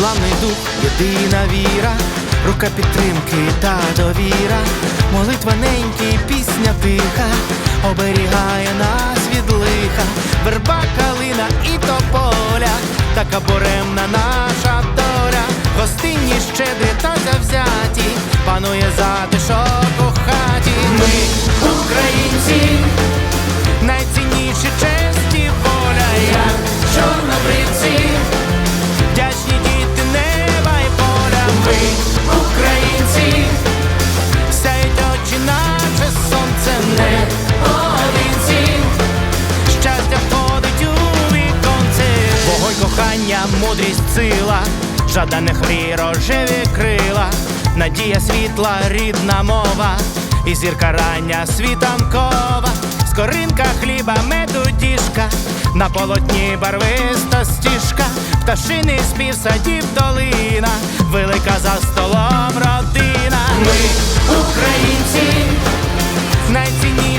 Незламний дух, єдина віра, рука підтримки та довіра, молитва неньки, пісня тиха, оберігає нас від лиха, верба, калина і тополя, така буремна наша доля, гостинні щедрі та завзяті, панує затишок бажання, мудрість, сила, жаданих мрій рожеві крила, надія світла, рідна мова, і зірка рання світанкова, скоринка хліба, меду діжка, на полотні барвиста стіжка, пташиний спів садів долина, велика за столом родина. Ми, українці, найцінніші